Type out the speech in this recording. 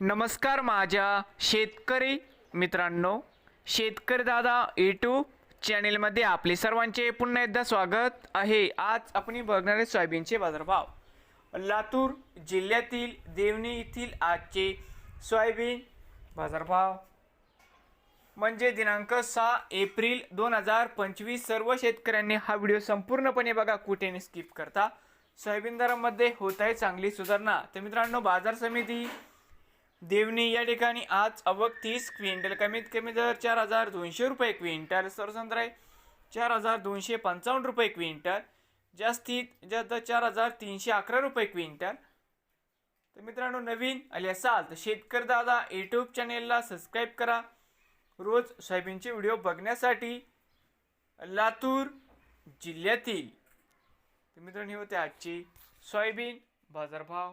नमस्कार माझ्या शेतकरी मित्रांनो शेतकरी दादा यूट्यूब चॅनेलमध्ये आपले सर्वांचे पुन्हा एकदा स्वागत आहे. आज आपण बघणारे सोयाबीनचे बाजारभाव. लातूर जिल्ह्यातील देवणी येथील आजचे सोयाबीन बाजारभाव. म्हणजे दिनांक सहा एप्रिल दोन हजार पंचवीस सर्व शेतकऱ्यांनी हा व्हिडिओ संपूर्णपणे बघा कुठे स्किप करता. सोयाबीन दरामध्ये होत आहे चांगली सुधारणा. तर मित्रांनो बाजार समिती देवणी या ठिकाणी आज अवक तीस क्विंटल कमीत कमी दर चार हजार दोनशे रुपये क्विंटल. सरसंत्र आहे चार हजार दोनशे पंचावन्न रुपये क्विंटल. जास्तीत जास्त चार हजार तीनशे अकरा रुपये क्विंटल. तर मित्रांनो नवीन आले असाल तर शेतकरी दादा यूट्यूब चॅनेलला सबस्क्राईब करा. रोज सोयाबीनचे व्हिडिओ बघण्यासाठी लातूर जिल्ह्यातील. तर मित्रांनो होते आजची सोयाबीन बाजारभाव.